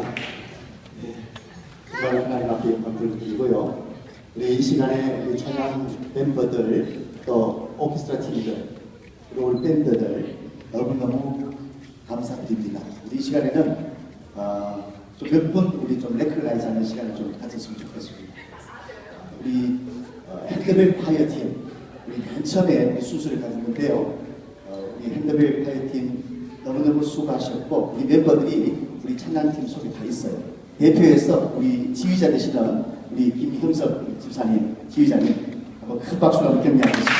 네, 정말 하나님 앞에 영광을 드리고요. 우리 이 시간에 우리 찬양 멤버들 또 오케스트라 팀들 그리고 우리 밴드들 너무너무 감사드립니다. 우리 이 시간에는 어, 좀몇분 우리 좀 레크라이즈 하는 시간을 좀 가졌으면 좋겠습니다. 우리 어, 핸드벨 파이어 팀 우리 맨 처음에 수술을 가졌는데요. 어, 우리 핸드벨 파이어 팀 너무너무 수고하셨고 우리 멤버들이 우리 찬양팀 속에 다 있어요. 대표에서 우리 지휘자 되시는 우리 김형석 집사님, 지휘자님 한번 큰 박수로 한번 격려하겠습니다.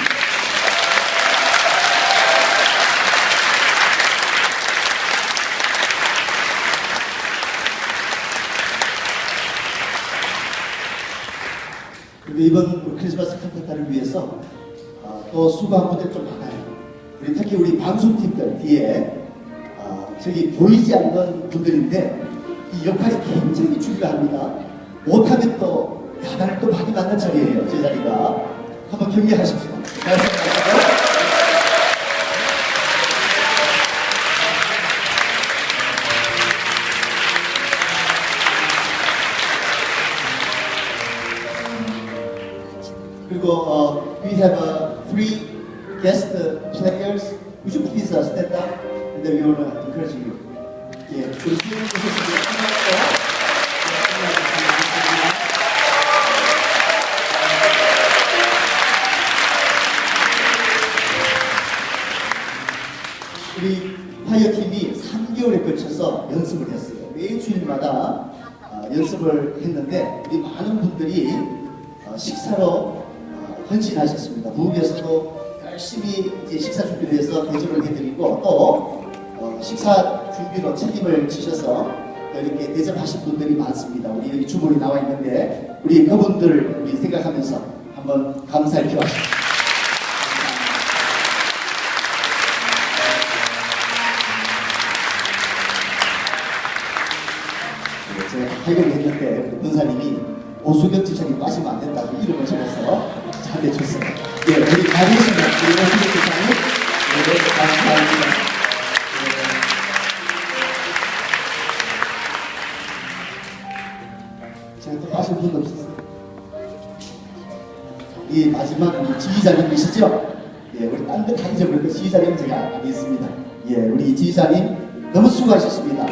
그리고 이번 크리스마스 칸타타를 위해서 어, 또 수고 한 분들 좀 많아요. 우리 특히 우리 방송팀들 뒤에 어, 저기 보이지 않는 분들인데 이 역할이 굉장히 중요합니다. 못하면 또 야단을 또 많이 맞는 자리예요. 제 자리가. 한번. 감사합니다. 그리고 어, we have uh, three guest players. Would you please uh, stand up? And then we want to encourage you. 예, 우리 수영 선수들 끝났고. 우리 파이어 팀이 3개월에 걸쳐서 연습을 했어요. 매 주일마다 어, 연습을 했는데 우리 많은 분들이 어, 식사로 어, 헌신하셨습니다. 부엌에서도 열심히 이제 식사 준비를 해서 대접을 해드리고 또 어, 식사 준비로 책임을 지셔서 또 이렇게 대접하신 분들이 많습니다. 우리 여기 주문이 나와 있는데 우리 그분들 우리 생각하면서 한번 감사의 기도하십시오. 네, 제가 발견을 했는데 권사님이 오수경 집사님 빠지면 안 된다고 이름을 적 분 없었어요. 이 마지막 우리 지휘자님이시죠? 예, 우리 딴데 다 잊어버렸고 지휘자님 제가 여기 있습니다. 예, 우리 지휘자님 너무 수고하셨습니다.